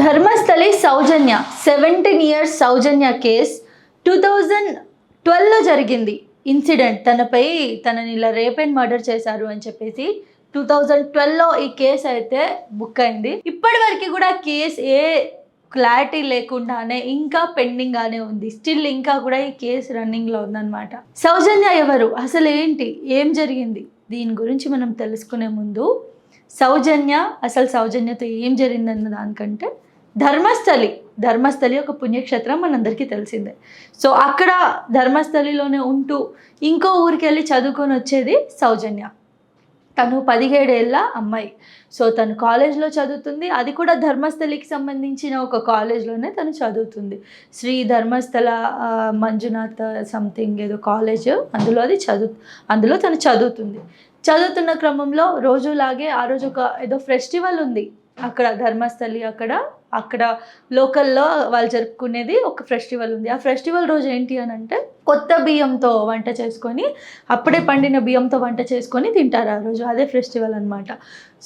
Dharmasthala Soujanya seventeen years Soujanya case. Two thousand ట్వెల్వ్లో జరిగింది incident. తనపై తనని ఇలా రేప్ అండ్ మర్డర్ చేశారు అని చెప్పేసి టూ థౌజండ్ ట్వెల్వ్లో ఈ కేసు అయితే బుక్ అయింది. ఇప్పటి వరకు కూడా కేసు ఏ క్లారిటీ లేకుండానే ఇంకా పెండింగ్గానే ఉంది. స్టిల్ ఇంకా కూడా ఈ కేసు రన్నింగ్లో ఉందన్నమాట. సౌజన్య ఎవరు? అసలు ఏంటి? ఏం జరిగింది? దీని గురించి మనం తెలుసుకునే ముందు సౌజన్య అసలు సౌజన్యతో ఏం జరిగిందన్న దానికంటే ధర్మస్థలి. ధర్మస్థలి ఒక పుణ్యక్షేత్రం మనందరికీ తెలిసిందే. సో అక్కడ ధర్మస్థలిలోనే ఉంటూ ఇంకో ఊరికి వెళ్ళి చదువుకొని వచ్చేది సౌజన్య. తను పదిహేడేళ్ళ అమ్మాయి. సో తను కాలేజ్లో చదువుతుంది. అది కూడా ధర్మస్థలికి సంబంధించిన ఒక కాలేజ్లోనే తను చదువుతుంది. శ్రీ ధర్మస్థల మంజునాథ్ సంథింగ్ ఏదో కాలేజ్ అందులో అది చదువు అందులో తను చదువుతుంది. చదువుతున్న క్రమంలో రోజులాగే ఆ రోజు ఒక ఏదో ఫెస్టివల్ ఉంది. అక్కడ ధర్మస్థలి అక్కడ అక్కడ లోకల్లో వాళ్ళు జరుపుకునేది ఒక ఫెస్టివల్ ఉంది. ఆ ఫెస్టివల్ రోజు ఏంటి అని అంటే కొత్త బియ్యంతో వంట చేసుకొని అప్పుడే పండిన బియ్యంతో వంట చేసుకొని తింటారు ఆ రోజు. అదే ఫెస్టివల్ అనమాట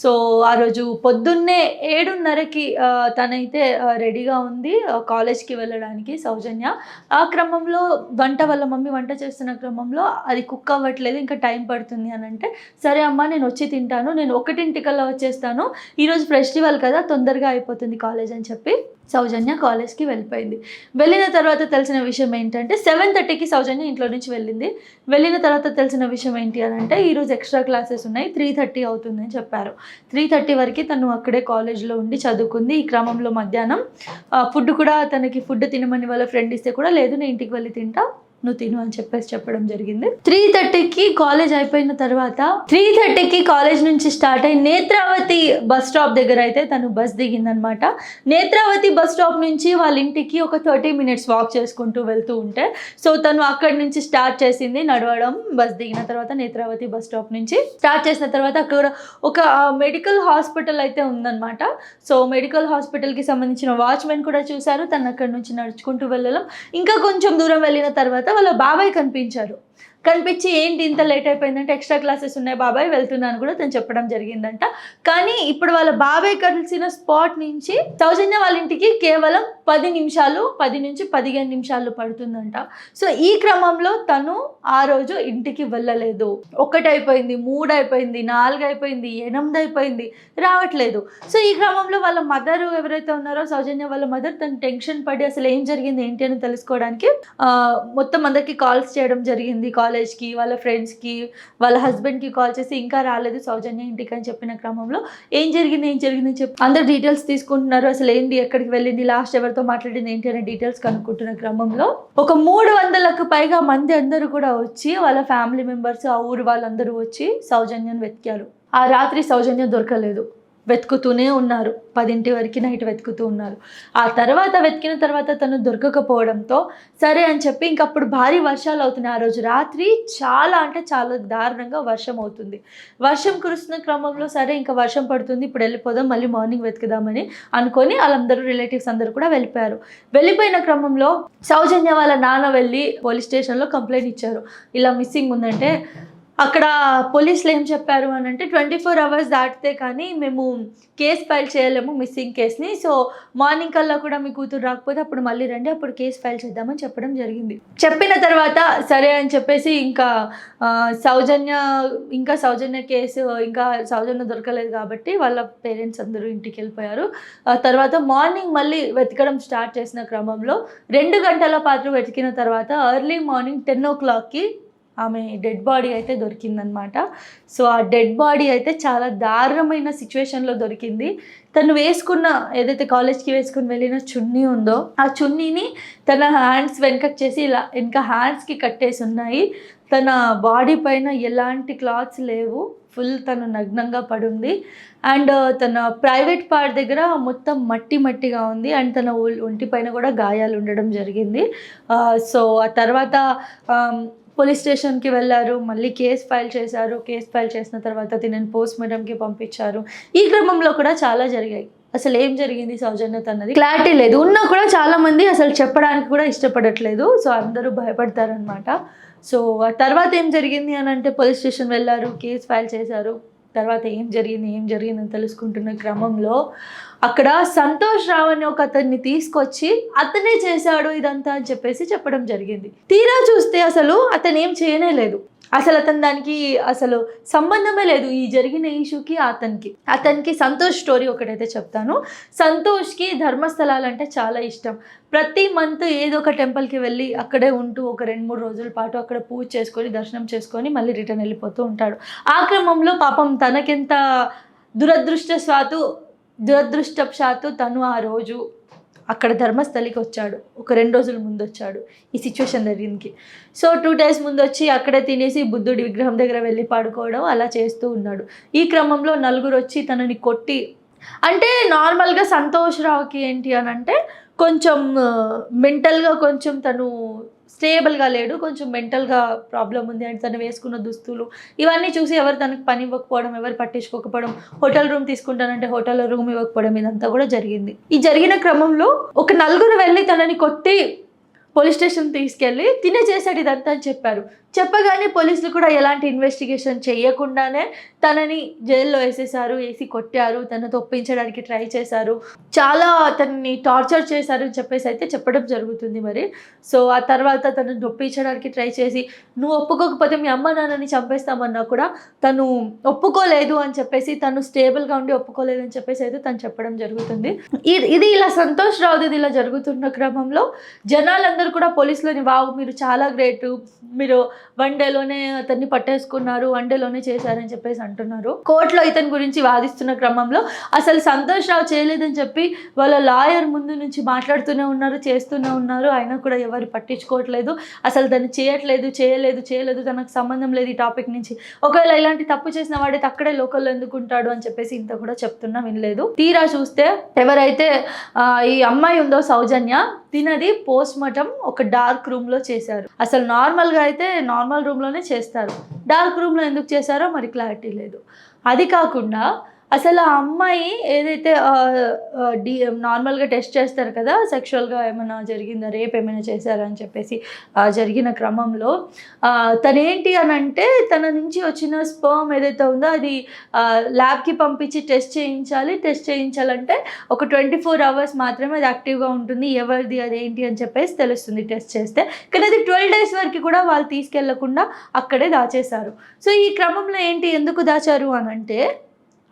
సో ఆ రోజు పొద్దున్నే ఏడున్నరకి తనైతే రెడీగా ఉంది కాలేజ్కి వెళ్ళడానికి సౌజన్య. ఆ క్రమంలో వంట వాళ్ళ మమ్మీ వంట చేస్తున్న క్రమంలో అది కుక్ అవ్వట్లేదు ఇంకా టైం పడుతుంది అని అంటే సరే అమ్మా నేను వచ్చి తింటాను నేను ఒకటింటికల్లా వచ్చేస్తాను. ఈరోజు ఫెస్టివల్ కదా తొందరగా అయిపోతుంది కాలేజ్ అని చెప్పి సౌజన్య కాలేజ్కి వెళ్ళిపోయింది. వెళ్ళిన తర్వాత తెలిసిన విషయం ఏంటంటే సెవెన్ థర్టీకి సౌజన్య ఇంట్లో నుంచి వెళ్ళింది. వెళ్ళిన తర్వాత తెలిసిన విషయం ఏంటి అని అంటే ఈరోజు ఎక్స్ట్రా క్లాసెస్ ఉన్నాయి త్రీ థర్టీ అవుతుందని చెప్పారు. త్రీ థర్టీ వరకు తను అక్కడే కాలేజ్లో ఉండి చదువుకుంది. ఈ క్రమంలో మధ్యాహ్నం ఫుడ్ కూడా తనకి ఫుడ్ తినమని వాళ్ళ ఫ్రెండ్ ఇస్తే కూడా లేదు నేను ఇంటికి వెళ్ళి తింటా. నువ్వు తిను అని చెప్పేసి చెప్పడం జరిగింది. త్రీ థర్టీకి కాలేజ్ అయిపోయిన తర్వాత త్రీ థర్టీకి కాలేజ్ నుంచి స్టార్ట్ అయ్యి నేత్రావతి బస్ స్టాప్ దగ్గర అయితే తను బస్ దిగిందనమాట. నేత్రావతి బస్ స్టాప్ నుంచి వాళ్ళ ఇంటికి ఒక థర్టీ మినిట్స్ వాక్ చేసుకుంటూ వెళ్తూ ఉంటే సో తను అక్కడి నుంచి స్టార్ట్ చేసింది నడవడం బస్ దిగిన తర్వాత నేత్రావతి బస్ స్టాప్ నుంచి స్టార్ట్ చేసిన తర్వాత అక్కడ ఒక మెడికల్ హాస్పిటల్ అయితే ఉందన్నమాట సో మెడికల్ హాస్పిటల్కి సంబంధించిన వాచ్మెన్ కూడా చూశారు. తను అక్కడి నుంచి నడుచుకుంటూ వెళ్ళడం. ఇంకా కొంచెం దూరం వెళ్ళిన తర్వాత వాళ్ళ బాబాయ్ కనిపించారు. కనిపించి ఏంటి ఇంత లేట్ అయిపోయిందంటే ఎక్స్ట్రా క్లాసెస్ ఉన్నాయి బాబాయ్ వెళ్తున్నాను కూడా తను చెప్పడం జరిగిందంట. కానీ ఇప్పుడు వాళ్ళ బాబాయ్ కలిసిన స్పాట్ నుంచి సౌజన్య వాళ్ళ ఇంటికి కేవలం పది నిమిషాలు పది నుంచి పదిహేను నిమిషాలు పడుతుందంట. సో ఈ క్రమంలో తను ఆ రోజు ఇంటికి వెళ్ళలేదు. ఒకటి అయిపోయింది మూడు అయిపోయింది నాలుగు అయిపోయింది ఎనిమిది అయిపోయింది రావట్లేదు. సో ఈ క్రమంలో వాళ్ళ మదర్ ఎవరైతే ఉన్నారో సౌజన్య వాళ్ళ మదర్ తను టెన్షన్ పడి అసలు ఏం జరిగింది ఏంటి అని తెలుసుకోవడానికి మొత్తం అందరికి కాల్స్ చేయడం జరిగింది కాలేజ్ కాలేజ్కి వాళ్ళ ఫ్రెండ్స్కి వాళ్ళ హస్బెండ్కి కాల్ చేసి ఇంకా రాలేదు సౌజన్య ఇంటికి అని చెప్పిన క్రమంలో ఏం జరిగింది ఏం జరిగింది చెప్పి అందరు డీటెయిల్స్ తీసుకుంటున్నారు. అసలు ఏంటి ఎక్కడికి వెళ్ళింది లాస్ట్ ఎవరితో మాట్లాడింది ఏంటి అనే డీటెయిల్స్ కనుక్కుంటున్న క్రమంలో ఒక మూడు వందలకు పైగా మంది అందరూ కూడా వచ్చి వాళ్ళ ఫ్యామిలీ మెంబర్స్ ఆ ఊరు వాళ్ళందరూ వచ్చి సౌజన్యను వెతికారు. ఆ రాత్రి సౌజన్య దొరకలేదు. వెతుకుతూనే ఉన్నారు. పదింటి వరకు నైట్ వెతుకుతూ ఉన్నారు. ఆ తర్వాత వెతికిన తర్వాత తను దొరకకపోవడంతో సరే అని చెప్పి ఇంకప్పుడు భారీ వర్షాలు అవుతున్నాయి. ఆ రోజు రాత్రి చాలా అంటే చాలా దారుణంగా వర్షం అవుతుంది. వర్షం కురుస్తున్న క్రమంలో సరే ఇంకా వర్షం పడుతుంది. ఇప్పుడు వెళ్ళిపోదాం మళ్ళీ మార్నింగ్ వెతుకుదామని అనుకొని వాళ్ళందరూ రిలేటివ్స్ అందరూ కూడా వెళ్ళిపోయారు. వెళ్ళిపోయిన క్రమంలో సౌజన్య వాళ్ళ నాన్న వెళ్ళి పోలీస్ స్టేషన్లో కంప్లైంట్ ఇచ్చారు. ఇలా మిస్సింగ్ ఉందంటే అక్కడ పోలీసులు ఏం చెప్పారు అని అంటే ట్వంటీ ఫోర్ అవర్స్ దాటితే కానీ మేము కేసు ఫైల్ చేయలేము మిస్సింగ్ కేసుని. సో మార్నింగ్ కల్లా కూడా మీ కూతురు రాకపోతే అప్పుడు మళ్ళీ రండి అప్పుడు కేసు ఫైల్ చేద్దామని చెప్పడం జరిగింది. చెప్పిన తర్వాత సరే అని చెప్పేసి ఇంకా సౌజన్య ఇంకా సౌజన్య కేసు ఇంకా సౌజన్య దొరకలేదు కాబట్టి వాళ్ళ పేరెంట్స్ అందరూ ఇంటికి వెళ్ళిపోయారు. ఆ తర్వాత మార్నింగ్ మళ్ళీ వెతకడం స్టార్ట్ చేసిన క్రమంలో రెండు గంటల పాటు వెతికిన తర్వాత ఎర్లీ మార్నింగ్ టెన్ ఓ క్లాక్కి ఆమె డెడ్ బాడీ అయితే దొరికిందనమాట. సో ఆ డెడ్ బాడీ అయితే చాలా దారుణమైన సిచ్యువేషన్లో దొరికింది. తను వేసుకున్న ఏదైతే కాలేజ్కి వేసుకుని వెళ్ళిన చున్నీ ఉందో ఆ చున్నీని తన హ్యాండ్స్ వెనకకు చేసి ఇలా వెనక హ్యాండ్స్కి కట్టేసి ఉన్నాయి. తన బాడీ పైన ఎలాంటి క్లాత్స్ లేవు. ఫుల్ తను నగ్నంగా పడుంది. అండ్ తన ప్రైవేట్ పార్ట్ దగ్గర మొత్తం మట్టి మట్టిగా ఉంది. అండ్ తన ఒంటి పైన కూడా గాయాలు ఉండడం జరిగింది. సో ఆ తర్వాత పోలీస్ స్టేషన్కి వెళ్ళారు మళ్ళీ కేసు ఫైల్ చేశారు. కేసు ఫైల్ చేసిన తర్వాత తినని పోస్ట్ మార్టంకి పంపించారు. ఈ క్రమంలో కూడా చాలా జరిగాయి. అసలు ఏం జరిగింది సౌజన్యత అన్నది క్లారిటీ లేదు. ఉన్నా కూడా చాలా మంది అసలు చెప్పడానికి కూడా ఇష్టపడట్లేదు. సో అందరూ భయపడతారనమాట సో ఆ తర్వాత ఏం జరిగింది అని అంటే పోలీస్ స్టేషన్ వెళ్ళారు కేసు ఫైల్ చేశారు. తర్వాత ఏం జరిగింది ఏం జరిగిందని తెలుసుకుంటున్న క్రమంలో అక్కడ సంతోష్ రావు అనే ఒక అతన్ని తీసుకొచ్చి అతనే చేశాడు ఇదంతా అని చెప్పేసి చెప్పడం జరిగింది. తీరా చూస్తే అసలు అతను ఏం చేయనే లేదు. అసలు అతను దానికి అసలు సంబంధమే లేదు. ఈ జరిగిన ఇష్యూకి అతనికి అతనికి సంతోష్ స్టోరీ ఒకటైతే చెప్తాను. సంతోష్కి ధర్మస్థలాలు అంటే చాలా ఇష్టం. ప్రతి మంత్ ఏదో ఒక టెంపుల్కి వెళ్ళి అక్కడే ఉంటూ ఒక రెండు మూడు రోజుల పాటు అక్కడ పూజ చేసుకొని దర్శనం చేసుకొని మళ్ళీ రిటర్న్ వెళ్ళిపోతూ ఉంటాడు. ఆ క్రమంలో పాపం తనకెంత దురదృష్టశాతు దురదృష్టశాత్తు తను ఆ రోజు అక్కడ ధర్మస్థలికి వచ్చాడు. ఒక రెండు రోజుల ముందు వచ్చాడు ఈ సిచ్యువేషన్ జరిగింది. సో టూ డేస్ ముందు వచ్చి అక్కడే తినేసి బుద్ధుడి విగ్రహం దగ్గర వెళ్ళి పాడుకోవడం అలా చేస్తూ ఉన్నాడు. ఈ క్రమంలో నలుగురు వచ్చి తనని కొట్టి అంటే నార్మల్గా సంతోష్ రావుకి ఏంటి అని అంటే కొంచెం uh, మెంటల్గా కొంచెం తను స్టేబుల్గా లేడు కొంచెం మెంటల్గా ప్రాబ్లం ఉంది అండ్ తను వేసుకున్న దుస్తులు ఇవన్నీ చూసి ఎవరు తనకు పని ఇవ్వకపోవడం ఎవరు పట్టించుకోకపోవడం హోటల్ రూమ్ తీసుకుంటానంటే హోటల్లో రూమ్ ఇవ్వకపోవడం ఇదంతా కూడా జరిగింది. ఈ జరిగిన క్రమంలో ఒక నలుగురు వెళ్ళి తనని కొట్టి పోలీస్ స్టేషన్ తీసుకెళ్ళి తినే చేశాడు ఇదంతా అని చెప్పారు. చెప్పగానే పోలీసులు కూడా ఎలాంటి ఇన్వెస్టిగేషన్ చేయకుండానే తనని జైల్లో వేసేసారు వేసి కొట్టారు తనను తొప్పించడానికి ట్రై చేశారు. చాలా అతన్ని టార్చర్ చేశారు అని చెప్పేసి అయితే చెప్పడం జరుగుతుంది మరి. సో ఆ తర్వాత తనను నొప్పించడానికి ట్రై చేసి నువ్వు ఒప్పుకోకపోతే మీ అమ్మ నాన్నని చంపేస్తామన్నా కూడా తను ఒప్పుకోలేదు అని చెప్పేసి తను స్టేబుల్గా ఉండి ఒప్పుకోలేదు అని చెప్పేసి అయితే తను చెప్పడం జరుగుతుంది. ఇది ఇది ఇలా సంతోష్ రావుది ఇలా జరుగుతున్న క్రమంలో జనాలందరూ కూడా పోలీసులని వావు మీరు చాలా గ్రేట్. మీరు వన్ డేలోనే అతన్ని పట్టేసుకున్నారు వన్ డేలోనే చేశారని చెప్పేసి అంటున్నారు. కోర్టులో ఇతని గురించి వాదిస్తున్న క్రమంలో అసలు సంతోష్ రావు చేయలేదని చెప్పి వాళ్ళ లాయర్ ముందు నుంచి మాట్లాడుతూనే ఉన్నారు చేస్తూనే ఉన్నారు. అయినా కూడా ఎవరు పట్టించుకోవట్లేదు. అసలు దాన్ని చేయట్లేదు చేయలేదు చేయలేదు తనకు సంబంధం లేదు ఈ టాపిక్ నుంచి. ఒకవేళ ఇలాంటి తప్పు చేసిన వాడైతే అక్కడే లోకల్లో ఎందుకుంటాడు అని చెప్పేసి ఇంత కూడా చెప్తున్నా వినలేదు. తీరా చూస్తే ఎవరైతే ఈ అమ్మాయి ఉందో సౌజన్య తినది పోస్ట్ మార్టం ఒక డార్క్ రూమ్లో చేశారు. అసలు నార్మల్గా అయితే నార్మల్ రూమ్లోనే చేస్తారు. డార్క్ రూమ్లో ఎందుకు చేశారో మరి క్లారిటీ లేదు. అది కాకుండా అసలు ఆ అమ్మాయి ఏదైతే డి నార్మల్గా టెస్ట్ చేస్తారు కదా సెక్షువల్గా ఏమైనా జరిగిందా రేప్ ఏమైనా చేశారా అని చెప్పేసి జరిగిన క్రమంలో తనేంటి అని అంటే తన నుంచి వచ్చిన స్పర్మ్ ఏదైతే ఉందో అది ల్యాబ్కి పంపించి టెస్ట్ చేయించాలి టెస్ట్ చేయించాలంటే ఒక ట్వంటీ ఫోర్ అవర్స్ మాత్రమే అది యాక్టివ్గా ఉంటుంది ఎవరిది అదేంటి అని చెప్పేసి తెలుస్తుంది టెస్ట్ చేస్తే. కానీ అది ట్వెల్వ్ డేస్ వరకు కూడా వాళ్ళు తీసుకెళ్ళకుండా అక్కడే దాచేశారు. సో ఈ క్రమంలో ఏంటి ఎందుకు దాచారు అని అంటే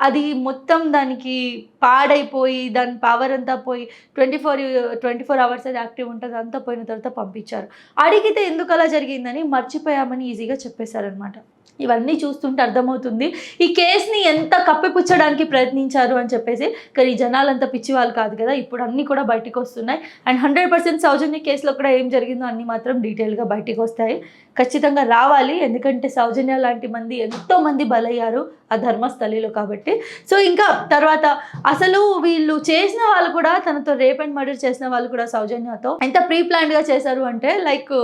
అది మొత్తం దానికి పాడైపోయి దాని పవర్ అంతా పోయి twenty four twenty four hours అది యాక్టివ్ ఉంటుంది అంతా పోయిన తర్వాత పంపించారు. అడిగితే ఎందుకు అలా జరిగిందని మర్చిపోయామని ఈజీగా చెప్పేశారనమాట ఇవన్నీ చూస్తుంటే అర్థమవుతుంది. ఈ కేసుని ఎంత కప్పిపుచ్చడానికి ప్రయత్నించారు అని చెప్పేసి కానీ ఈ జనాలంతా పిచ్చి వాళ్ళు కాదు కదా ఇప్పుడు అన్నీ కూడా బయటకు వస్తున్నాయి. అండ్ హండ్రెడ్ పర్సెంట్ సౌజన్య కేసులో కూడా ఏం జరిగిందో అన్నీ మాత్రం డీటెయిల్గా బయటకు వస్తాయి. ఖచ్చితంగా రావాలి ఎందుకంటే సౌజన్య లాంటి మంది ఎంతో మంది బలయ్యారు ఆ ధర్మస్థలిలో కాబట్టి. సో ఇంకా తర్వాత అసలు వీళ్ళు చేసిన వాళ్ళు కూడా తనతో రేప్ అండ్ మర్డర్ చేసిన వాళ్ళు కూడా సౌజన్యతో. ఎంత ప్రీ ప్లాన్డ్గా చేశారు అంటే లైక్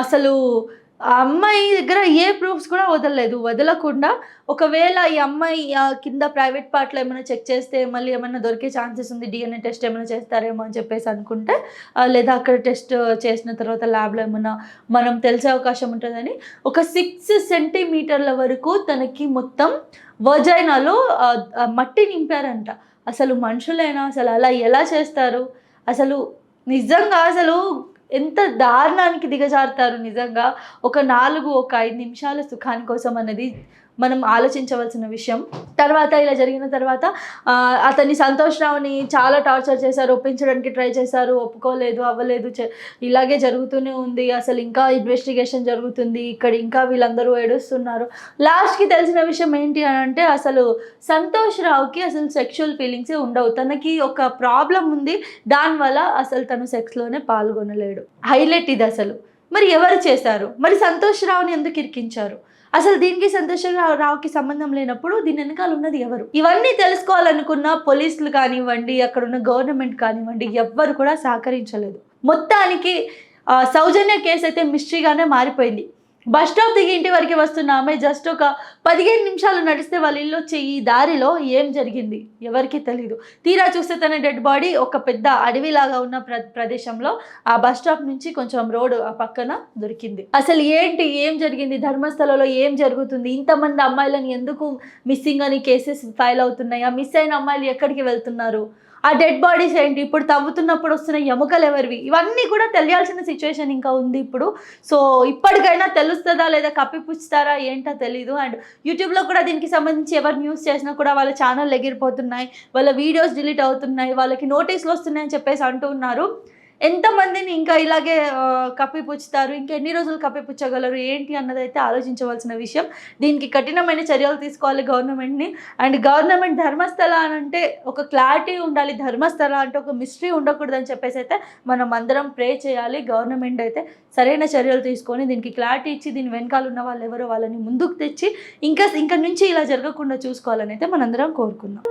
అసలు ఆ అమ్మాయి దగ్గర ఏ ప్రూఫ్స్ కూడా వదలలేదు. వదలకుండా ఒకవేళ ఈ అమ్మాయి ఆ కింద ప్రైవేట్ పార్ట్లో ఏమైనా చెక్ చేస్తే మళ్ళీ ఏమైనా దొరికే ఛాన్సెస్ ఉంది డిఎన్ఏ టెస్ట్ ఏమైనా చేస్తారేమో అని చెప్పేసి అనుకుంటే ఆ, లేదా అక్కడ టెస్ట్ చేసిన తర్వాత ల్యాబ్లో ఏమైనా మనం తెలిసే అవకాశం ఉంటుందని ఒక సిక్స్ సెంటీమీటర్ల వరకు తనకి మొత్తం వజైనాలో ఆ, ఆ మట్టి నింపారంట. అసలు మనుషులైనా అసలు అలా ఎలా చేస్తారు? అసలు నిజంగా అసలు ఎంత దారుణానికి దిగజారుతారు నిజంగా. ఒక నాలుగు ఒక ఐదు నిమిషాల సుఖాని కోసం అన్నది మనం ఆలోచించవలసిన విషయం. తర్వాత ఇలా జరిగిన తర్వాత అతన్ని సంతోష్ రావుని చాలా టార్చర్ చేశారు ఒప్పించడానికి ట్రై చేశారు ఒప్పుకోలేదు అవ్వలేదు ఇలాగే జరుగుతూనే ఉంది. అసలు ఇంకా ఇన్వెస్టిగేషన్ జరుగుతుంది. ఇక్కడ ఇంకా వీళ్ళందరూ ఏడుస్తున్నారు. లాస్ట్కి తెలిసిన విషయం ఏంటి అని అంటే అసలు సంతోష్ రావుకి అసలు సెక్షువల్ ఫీలింగ్సే ఉండవు. తనకి ఒక ప్రాబ్లం ఉంది. దానివల్ల అసలు తను సెక్స్లోనే పాల్గొనలేడు. హైలైట్ ఇది అసలు. మరి ఎవరు చేశారు? మరి సంతోష్ రావుని ఎందుకు ఇరికించారు? అసలు దీనికి సంతోషరావు రావుకి సంబంధం లేనప్పుడు దీని వెనకాల ఉన్నది ఎవరు? ఇవన్నీ తెలుసుకోవాలనుకున్న పోలీసులు కానివ్వండి అక్కడ ఉన్న గవర్నమెంట్ కానివ్వండి ఎవ్వరు కూడా సహకరించలేదు. మొత్తానికి సౌజన్య కేసు అయితే మిస్టరీగానే మారిపోయింది. బస్ స్టాప్ దిగి ఇంటి వరకు వస్తున్న ఆమె జస్ట్ ఒక పదిహేను నిమిషాలు నడిస్తే వాళ్ళ ఇల్లు వచ్చే ఈ దారిలో ఏం జరిగింది? ఎవరికి తెలియదు తీరా చూస్తే తన డెడ్ బాడీ ఒక పెద్ద అడవిలాగా ఉన్న ప్ర ప్రదేశంలో ఆ బస్ స్టాప్ నుంచి కొంచెం రోడ్ ఆ పక్కన దొరికింది. అసలు ఏంటి? ఏం జరిగింది? ధర్మస్థలలో ఏం జరుగుతుంది? ఇంతమంది అమ్మాయిలను ఎందుకు మిస్సింగ్ అని కేసెస్ ఫైల్ అవుతున్నాయి? ఆ మిస్ అయిన అమ్మాయిలు ఎక్కడికి వెళ్తున్నారు? ఆ డెడ్ బాడీస్ ఏంటి? ఇప్పుడు తవ్వుతున్నప్పుడు వస్తున్న ఎముకలు ఎవరివి? ఇవన్నీ కూడా తెలియాల్సిన సిచ్యువేషన్ ఇంకా ఉంది ఇప్పుడు. సో ఇప్పటికైనా తెలుస్తుందా లేదా? కప్పిపుచ్చుతారా? ఏంటో తెలీదు. అండ్ యూట్యూబ్లో కూడా దీనికి సంబంధించి ఎవరు న్యూస్ చేసినా కూడా వాళ్ళ ఛానల్ ఎగిరిపోతున్నాయి. వాళ్ళ వీడియోస్ డిలీట్ అవుతున్నాయి. వాళ్ళకి నోటీసులు వస్తున్నాయని చెప్పేసి అంటూ ఉన్నారు. ఎంతమందిని ఇంకా ఇలాగే కప్పిపుచ్చుతారు ఇంకా ఎన్ని రోజులు కప్పిపుచ్చగలరు ఏంటి అన్నదైతే ఆలోచించవలసిన విషయం. దీనికి కఠినమైన చర్యలు తీసుకోవాలి గవర్నమెంట్ని. అండ్ గవర్నమెంట్ ధర్మస్థల అని అంటే ఒక క్లారిటీ ఉండాలి ధర్మస్థల అంటే ఒక మిస్టరీ ఉండకూడదు అని చెప్పేసి అయితే మనం అందరం ప్రే చేయాలి. గవర్నమెంట్ అయితే సరైన చర్యలు తీసుకొని దీనికి క్లారిటీ ఇచ్చి దీని వెనకాల ఉన్న వాళ్ళు ఎవరో వాళ్ళని ముందుకు తెచ్చి ఇంకా ఇంకా నుంచి ఇలా జరగకుండా చూసుకోవాలని అయితే మనందరం కోరుకుందాం.